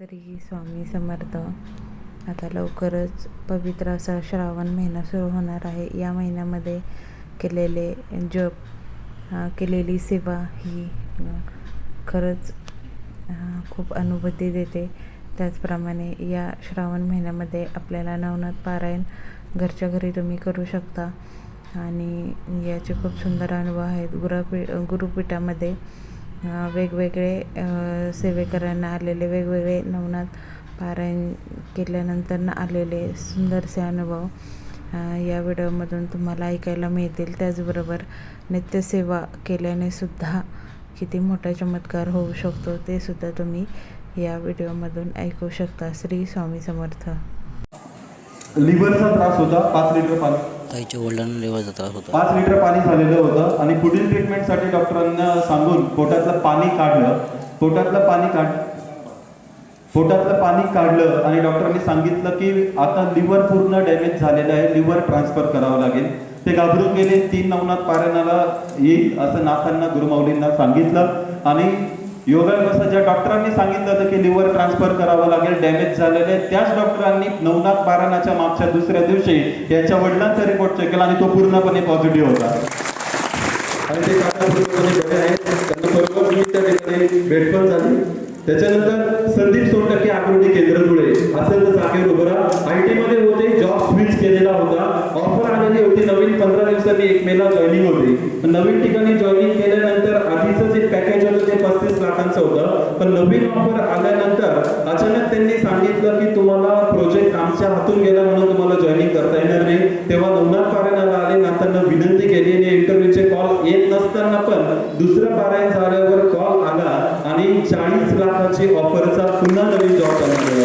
श्री स्वामी समर्थ आता लवकरच पवित्र असा श्रावण महिना सुरू होणार आहे. या महिन्यामध्ये केलेले जप केलेली सेवा ही खरंच खूप अनुभूती देते. त्याचप्रमाणे या श्रावण महिन्यामध्ये आपल्याला नवनाथ पारायण घरच्या घरी तुम्ही करू शकता. आणि याचे खूप सुंदर अनुभव आहेत. गुरुपी गुरुपीठामध्ये वेगवेगळे सेवेकरांना आलेले वेगवेगळे नवनाथ पारायण केल्यानंतर आलेले सुंदरसे अनुभव या व्हिडिओमधून तुम्हाला ऐकायला मिळतील. त्याचबरोबर नित्यसेवा केल्याने सुद्धा किती मोठा चमत्कार होऊ शकतो ते सुद्धा तुम्ही या व्हिडिओमधून ऐकू शकता. श्री स्वामी समर्थ. लिव्हरचा त्रास होता पाच लिटर पाणी. ताईच्या वडिलांना लेवाचा त्रास होता. पाच लिटर पाणी झालेलं होतं आणि पुढील ट्रीटमेंटसाठी डॉक्टरांना सांगून पोटातलं पाणी काढलं. पोटातलं पाणी काढ पोटातलं पाणी काढलं आणि डॉक्टरांनी सांगितलं की आता लिव्हर पूर्ण डॅमेज झालेलं आहे. लिव्हर ट्रान्सफर करावं लागेल. ते घाबरून गेले. तीन नवनाथ पारायणाला येईल असं नाथांना गुरुमाऊलींना सांगितलं. आणि योगायोगाचं ज्या डॉक्टरांनी सांगितलं होतं की लिव्हर ट्रान्सफर करावं लागेल डॅमेज झालेलं आहे त्याच डॉक्टरांनी नवनाथ पारायणाच्या मागच्या दुसऱ्या दिवशी याच्या वडिलांचा रिपोर्ट चेक केला आणि तो पूर्णपणे पॉझिटिव्ह होता. आणि ते आहेत त्यांना बरोबर त्या ठिकाणी भेट पण झाली. त्याच्यानंतर संदीप सोनटके आकृती केंद्र धुळे असेल तर जागेवर उभं आय टी मध्ये होते जॉब स्विच केलेला होता. ऑफर आलेली होती नवीन पंधरा दिवसांनी एक मेला जॉईनिंग होती. नवीन ठिकाणी जॉईनिंग केल्यानंतर आधीचं जे पॅकेज होतं ते पस्तीस लाखांचं होतं. पण नवीन ऑफर आल्यानंतर अचानक त्यांनी सांगितलं की तुम्हाला प्रोजेक्ट आमच्या हातून गेला म्हणून तुम्हाला जॉईनिंग करता येणार नाही. तेव्हा नवनाथ पारायणाला आले. नातांना विनंती केली आणि इंटरव्ह्यूचे कॉल येत नसताना पण दुसरं पारायण झाल्यावर कॉल आला आणि चाळीस लाखाची ऑफरचा पुन्हा नवीन जॉब आला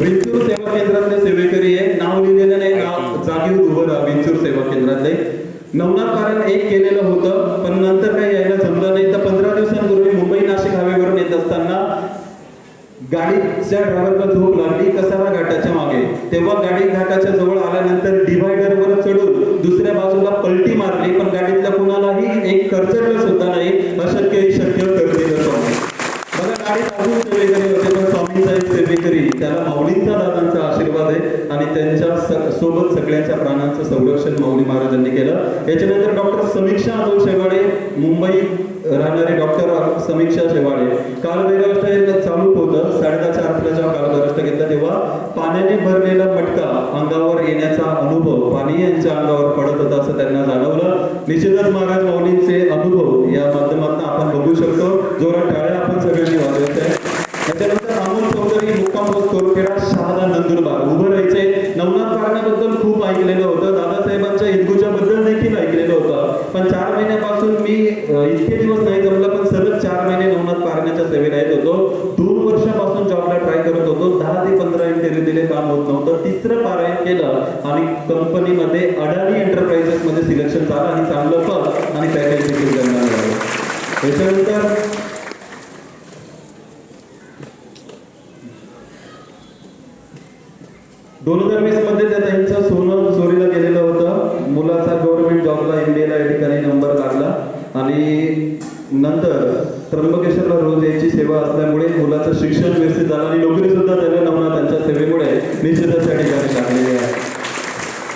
विंचूर सेवा केंद्रातले सेवेकरी आहे नाव लिहिलेलं नाही. नाव जागीवर उभं राहा. विंचूर सेवा केंद्रातले. नवनाथ कारण एक केलेलं होतं पण नंतर काही यायला जमलं नाही तर पंधरा दिवसांपूर्वी मुंबई नाशिक हायवेवरून येत असताना गाडीच्या ड्रायव्हरला झोप लागली कसारा घाटाच्या मागे तेव्हा गाडी घाटाच्या जवळ आल्यानंतर डिव्हायडरवर चढून दुसऱ्या बाजूला पलटी मारली पण गाडीतल्या कुणालाही एक करचडलं सुद्धा नाही अशक्य शक्य करते स्वामी गाडीत अजून सेवेकरी होते पण एक सेवेकरी त्याला माऊलींचा दादांचा आशीर्वाद आहे आणि त्यांच्यासोबत सगळ्यांच्या प्राणांचं संरक्षण माऊली महाराजांनी केलं. याच्यानंतर डॉक्टर समीक्षा अनोल शेवाळे मुंबई राहणारे डॉक्टर समीक्षा शेवाळे काल वेगळं होतं साडेदहाच्या आरतीला जेव्हा कालभैरवस्था घेतला तेव्हा पाण्याने भरलेला मटका अंगावर येण्याचा अनुभव पाणी यांच्या अंगावर पडत होता असं त्यांना जाणवलं. निश्चितच महाराज माऊलींचे अनुभव या माध्यमातून आपण बघू शकतो जोरात टाळ्या आपण सगळ्यांनी वाजवायच्या आहे. त्याच्यानंतर अमोल चौधरी मुक्काम पोस्ट तोरखेडा शहादा नंदुरबार उभं राहायचे नवनाथ पारण्याबद्दल खूप ऐकलेलं होतं दादासाहेबांच्या हिंदूच्या बद्दल देखील ऐकलेलं होतं पण चार महिन्यापासून मी अ, इतके दिवस नाही जमलं पण सलग चार महिने नवनाथ पारण्याच्या सेवेला येत होतो दोन वर्षापासून जॉबला ट्राय करत होतो दहा ते पंधरा इंटरव्ह्यू दिले काम होत नव्हतं तिसरं पारायण केलं आणि कंपनीमध्ये अडाणी एंटरप्राइजेस मध्ये सिलेक्शन झालं आणि चांगलं पद आणि पॅकेज देखील त्यांना मिळालं. त्याच्यानंतर दोन हजार वीसमध्ये त्यांचं सोनं चोरीला गेलेलं होतं मुलाचा गव्हर्नमेंट जॉबला इंडियाला या ठिकाणी नंबर लागला आणि नंतर त्र्यंबकेश्वरला रोज यायची सेवा असल्यामुळे मुलाचं शिक्षण व्यवस्थित झालं आणि नोकरी सुद्धा त्याला त्यांच्या सेवेमुळे निश्चितच त्या ठिकाणी लागलेली आहे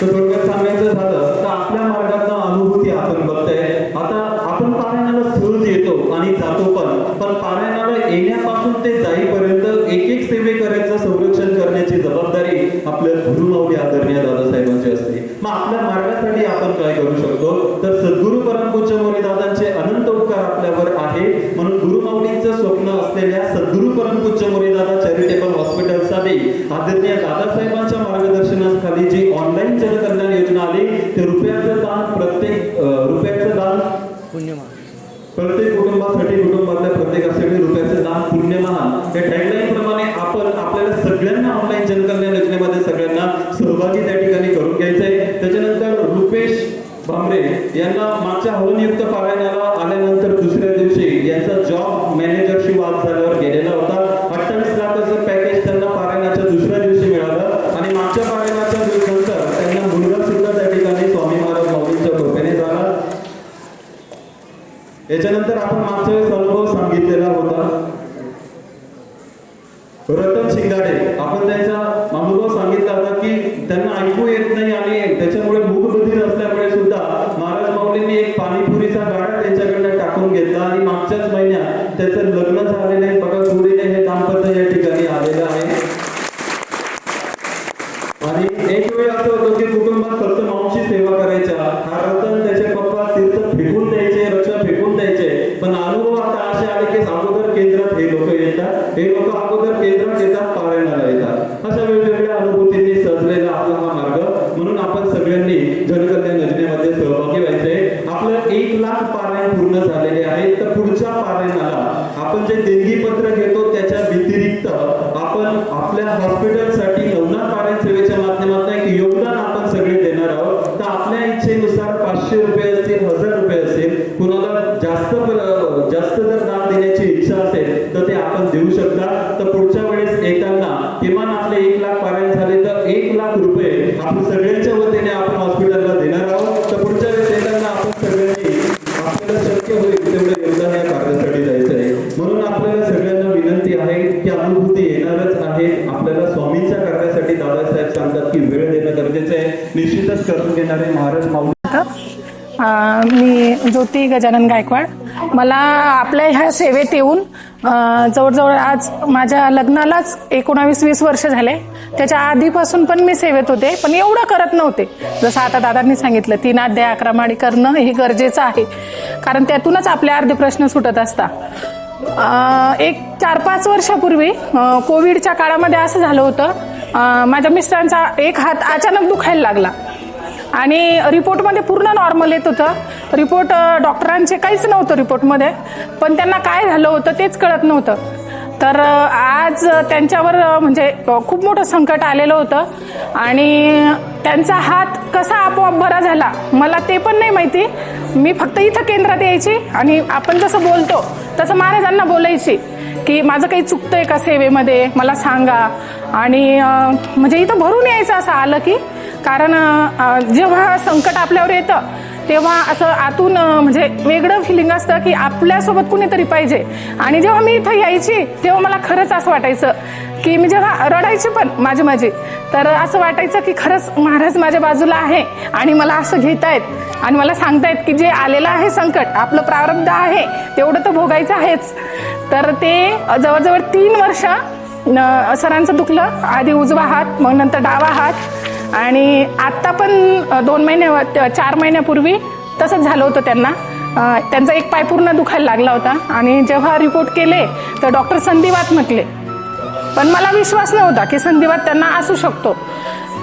तर थोडक्यात सांगायचं झालं तर आपल्या मार्गातनं अनुभूती आपण बघताय आता आपण पारायणाला सहज येतो आणि जातो पण पण पारायणाला येण्यापासून ते जाईपर्यंत एक एक सेवेकऱ्याचं संरक्षण करण्याची जबाबदारी आपल्या गुरुमाऊली आदरणीय दादासाहेबांची असते मग आपल्या मार्गासाठी आपण काय करू शकतो. तर सद्गुरू परमपूज्य मोरी दादांचे अनंत उपकार आपल्यावर आहे. म्हणून गुरुमाऊलींचं स्वप्न असलेल्या सद्गुरू परमपूज्य मोरी दादा चॅरिटेबल हॉस्पिटलसाठी आदरणीय दादासाहेबांच्या मार्गदर्शनाखाली जी ऑनलाईन जनकल्याण योजना आली ते रुपयाचं दान प्रत्येक रुपयाचं दान प्रत्येक कुटुंबासाठी कुटुंबातल्या प्रत्येकासाठी रुपयाचे दान पुण्य महान या टॅगलाईन प्रमाणे आपण आपल्याला सगळ्यांना ऑनलाईन जनकल्याण योजनेमध्ये सगळ्यांना सहभागी त्या ठिकाणी करून घ्यायचंय. त्याच्यानंतर रुपेश भांबरे यांना मागच्या हवनयुक्त पारायणाला आल्यानंतर दुसऱ्या दिवशी यांचा जॉब मॅनेजरशी वाद झाल्यावर गेलेला होता. अठ्ठावीस लाखाचं पॅकेज त्यांना पारायणाच्या दुसऱ्या दिवशी मिळालं. आणि मागच्या पारायणाच्या दिवसानंतर त्यांना मुलगा सुद्धा त्या ठिकाणी स्वामी महाराज माऊलींच्या कृपेने झाला. याच्यानंतर आपण मागच्या वेळेस अनुभव सांगितलेला होता. रतन शिंगाडे आपण त्यांचा अनुभव सांगितला होता की त्यांना ऐकू येत नाही आणि त्याच्यामुळे मूकबधीर असल्यामुळे सुद्धा महाराज माऊलींनी एक पाणीपुरीचा गाडा त्यांच्याकडनं टाकून घेतला आणि मागच्याच महिन्यात त्याचं लग्न झालेलं आहे. बघा जोडीने हे दाम्पत्य या ठिकाणी आलेलं आहे आणि एक वेळ असं होतं की कुटुंबात फक्त मावशी सेवा करायच्या हा रतन त्याचे पप्पा तीर्थ फेकून द्यायचे रक्षा फेकून द्यायचे पण अनुभव आता असे आले की अगोदर केंद्रात हे लोक येतात हे लोक अगोदर केंद्रात येतात पारायणाला येतात अशा वेगवेगळ्या अनुभूतींनी सजलेला आपला हा मार्ग म्हणून आपण सगळ्यांनी जनकल्याण योजनेमध्ये सहभागी व्हायचंय आपलं एक लाख पारायण पूर्ण झालेले आहे तर पुढच्या पारायणाला आपण जे देणगी पत्र घेतो त्याच्या व्यतिरिक्त आपण आपल्या हॉस्पिटल ती अनुभूती येणारच आहे. आपल्याला स्वामींच्या कार्यासाठी दादासाहेब सांगतात की वेळ देणं गरजेचं आहे. निश्चितच करून घेणारे महाराज माऊली. मी ज्योती गजानन गायकवाड. मला आपल्या ह्या सेवेत येऊन जवळजवळ आज माझ्या लग्नालाच एकोणावीस वीस वर्ष झाले. त्याच्या आधीपासून पण मी सेवेत होते पण एवढं करत नव्हते. जसं आता दादांनी सांगितलं तीन अध्याय अकरा माडी करणं हे गरजेचं आहे. कारण त्यातूनच आपले अर्धे प्रश्न सुटत असतात एक चार पाच वर्षापूर्वी कोविडच्या काळामध्ये असं झालं होतं. माझ्या मिस्टरांचा एक हात अचानक दुखायला लागला. आणि रिपोर्टमध्ये पूर्ण नॉर्मल येत होतं. रिपोर्ट डॉक्टरांचे काहीच नव्हतं रिपोर्टमध्ये. पण त्यांना काय झालं होतं तेच कळत नव्हतं. तर आज त्यांच्यावर म्हणजे खूप मोठं संकट आलेलं होतं. आणि त्यांचा हात कसा आपोआप बरा झाला मला ते पण नाही माहिती. मी फक्त इथं केंद्रात यायची आणि आपण जसं बोलतो तसं महाराजांना बोलायची की माझं काही चुकतंय का सेवेमध्ये? मला सांगा. आणि म्हणजे इथं भरून यायचं असं आलं की कारण जेव्हा संकट आपल्यावर येतं तेव्हा असं आतून म्हणजे वेगळं फिलिंग असतं की आपल्यासोबत कुणीतरी पाहिजे. आणि जेव्हा मी इथं यायची तेव्हा मला खरंच असं वाटायचं की मी जेव्हा रडायची पण माझी माझी तर असं वाटायचं की खरंच महाराज माझ्या बाजूला आहे आणि मला असं घेतायत. आणि मला सांगतायत की जे आलेलं आहे संकट आपलं प्रारब्ध आहे तेवढं तर भोगायचं आहेच. तर ते जवळजवळ तीन वर्ष न- सरांचं दुखलं. आधी उजवा हात मग नंतर डावा हात. आणि आत्ता पण दोन महिने चार महिन्यापूर्वी तसंच झालं होतं त्यांना. त्यांचा एक पाय पूर्ण दुखायला लागला होता आणि जेव्हा रिपोर्ट केले तर डॉक्टर संधिवात म्हटले. पण मला विश्वास नव्हता की संधिवात त्यांना असू शकतो.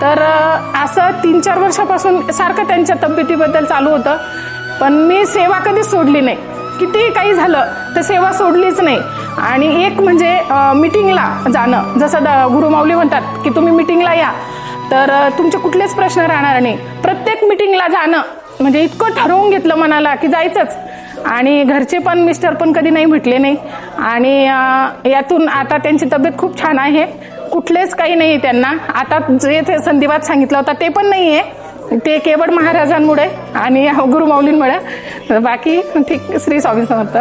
तर असं तीन चार वर्षापासून सारखं त्यांच्या तब्येतीबद्दल चालू होतं. पण मी सेवा कधीच सोडली नाही. कितीही काही झालं तर सेवा सोडलीच नाही. आणि एक म्हणजे मिटिंगला जाणं. जसं द गुरुमाऊली म्हणतात की तुम्ही मिटिंगला या. तर तुमचे कुठलेच प्रश्न राहणार नाही. प्रत्येक मिटिंगला जाणं म्हणजे इतकं ठरवून घेतलं मनाला की जायचंच. आणि घरचे पण मिस्टर पण कधी नाही म्हटले नाही. आणि यातून आता त्यांची तब्येत खूप छान आहे. कुठलेच काही नाही आहे त्यांना. आता जे ते संधिवात सांगितलं होतं ते पण नाही आहे. ते केवळ महाराजांमुळे आणि गुरुमाऊलींमुळे. बाकी ठीक श्री स्वामी समर्थ.